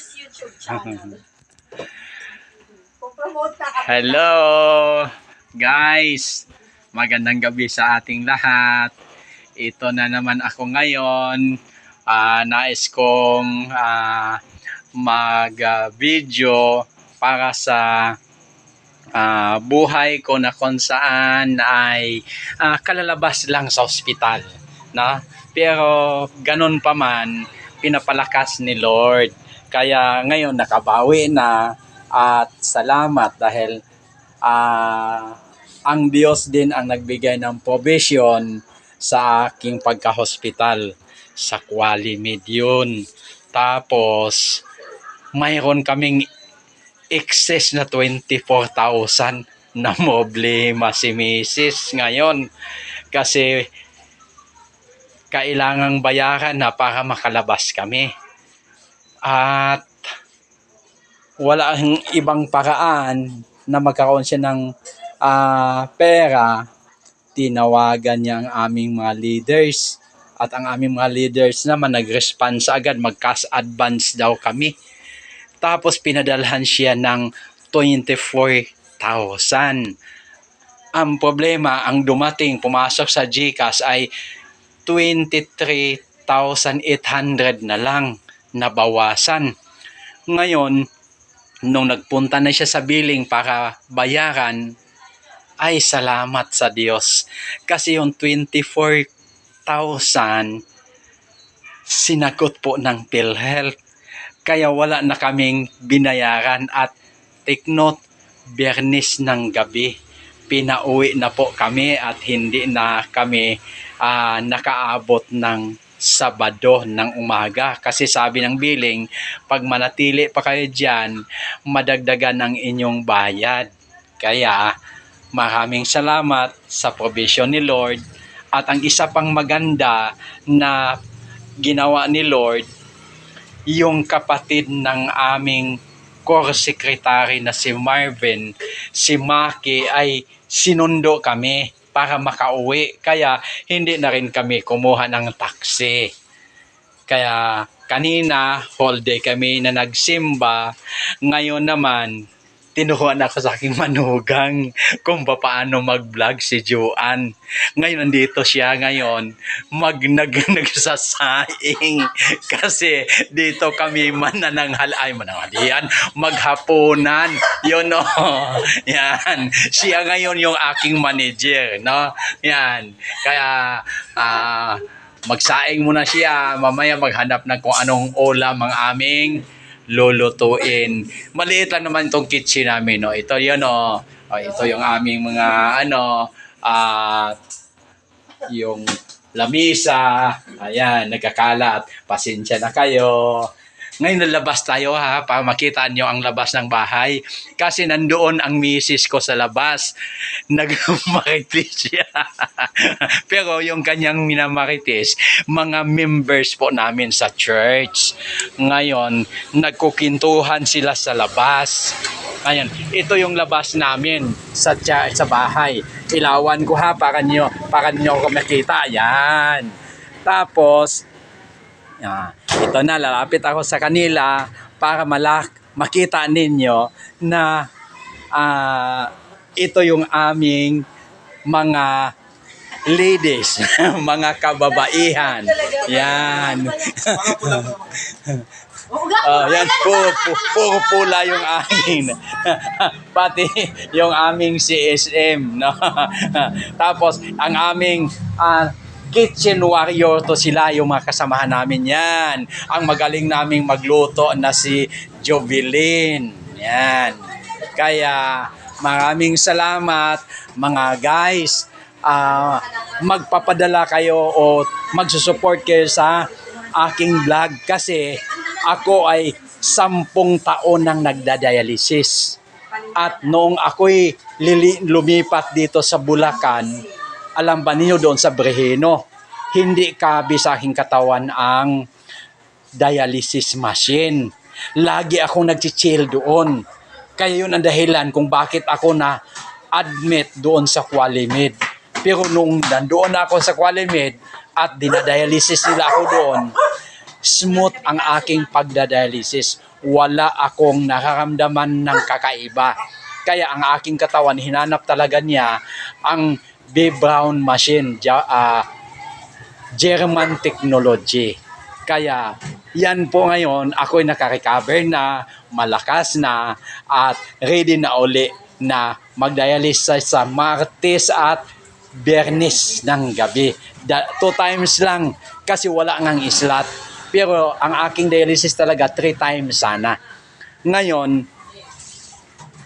first YouTube channel. Pupromote na kami. Hello guys! Magandang gabi sa ating lahat. Ito na naman ako ngayon. Ah, nais kong ah, mag-video para sa ah, buhay ko na kung saan ay ah, kalalabas lang sa ospital. Na? Pero ganun pa man, pinapalakas ni Lord. Kaya ngayon nakabawi na at salamat dahil ah, ang Diyos din ang nagbigay ng provision sa aking pagka-hospital sa Qualimid yun. Tapos, mayroon kaming excess na 24,000 na problema si Mrs. ngayon. Kasi kailangang bayaran na para makalabas kami. At wala ang ibang paraan na magkaroon siya ng ah, pera, tinawagan niya ang aming mga leaders. At ang aming mga leaders naman nag-response agad, mag-cash advance daw kami. Tapos pinadalhan siya ng 24,000. Ang problema, ang dumating, pumasok sa GCash ay 23,800 na lang nabawasan. Ngayon, nung nagpunta na siya sa billing para bayaran, ay salamat sa Diyos. Kasi yung 24,000 sinagot po ng PhilHealth. Kaya wala na kaming binayaran at take note, biyernes ng gabi. Pinauwi na po kami at hindi na kami ah, nakaabot ng Sabado ng umaga. Kasi sabi ng billing, pag manatili pa kayo dyan, madagdagan ng inyong bayad. Kaya maraming salamat sa provision ni Lord. At ang isa pang maganda na ginawa ni Lord, yung kapatid ng aming core secretary na si Marvin, si Maki ay sinundo kami para makauwi. Kaya hindi na rin kami kumuha ng taxi. Kaya kanina, whole day kami na nagsimba. Ngayon naman, tinuruan ako sa aking manugang kung paano mag-vlog si Joanne. Ngayon, nandito siya ngayon, mag nag, nagsasaing. Kasi dito kami manananghal, ay mananghalian, maghapunan. Yun o. Yan. Siya ngayon yung aking manager. No? Yan. Kaya, ah, magsaing muna siya. Mamaya maghanap ng kung anong ulam ang aming lulutuin. Maliit lang naman itong kitchen namin, no. Ito 'yon, no. Oh, ito yung aming mga ano, ah yung lamisa. Ayan, nagkakalat. Pasensya na kayo. Ngayon lalabas tayo ha, para makita nyo ang labas ng bahay. Kasi nandoon ang misis ko sa labas. Nagmaritis siya. Pero yung kanyang minamaritis, mga members po namin sa church. Ngayon, nagkukintuhan sila sa labas. Ayan, ito yung labas namin sa sa bahay. Ilawan ko ha para nyo, para nyo ako makita. Ayan. Tapos, Ah, ito na, lalapit ako sa kanila para malak makita ninyo na ah, ito yung aming mga ladies, mga kababaihan. Yan. Oh, yan po, po, puro pula yung amin. Pati yung aming CSM, no. Tapos ang aming ah, kitchen warrior to sila yung mga kasamahan namin yan. Ang magaling naming magluto na si Jovelyn. Yan. Kaya maraming salamat mga guys. Ah, magpapadala kayo o magsusupport kayo sa aking vlog kasi ako ay sampung taon nang nagdadialysis. At noong ako'y lili- lumipat dito sa Bulacan, alam ba niyo doon sa Breheno, hindi kabi sa aking katawan ang dialysis machine. Lagi akong nag-chill doon. Kaya yun ang dahilan kung bakit ako na admit doon sa Qualimid. Pero nung nandoon ako sa Qualimid at dinadialysis nila ako doon, smooth ang aking pagdadialysis. Wala akong nakaramdaman ng kakaiba. Kaya ang aking katawan, hinanap talaga niya ang B-Brown machine, ja, ah, German technology. Kaya yan po ngayon, ako'y nakarecover na, malakas na, at ready na uli na magdialysis sa Martes at Bernis ng gabi. Da, two times lang kasi wala ngang slot. Pero ang aking dialysis talaga three times sana. Ngayon,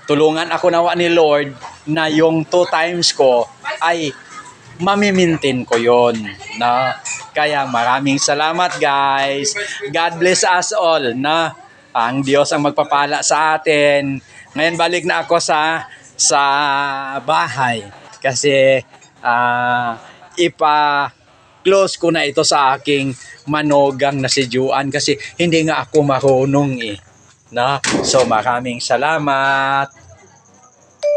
tulungan ako nawa ni Lord na yung two times ko ay mamimintin ko yon na kaya maraming salamat guys. God bless us all na ang Diyos ang magpapala sa atin. Ngayon balik na ako sa sa bahay. Kasi ah, ipa close ko na ito sa aking manugang na si Juan. Kasi hindi nga ako marunong eh. Na so maraming salamat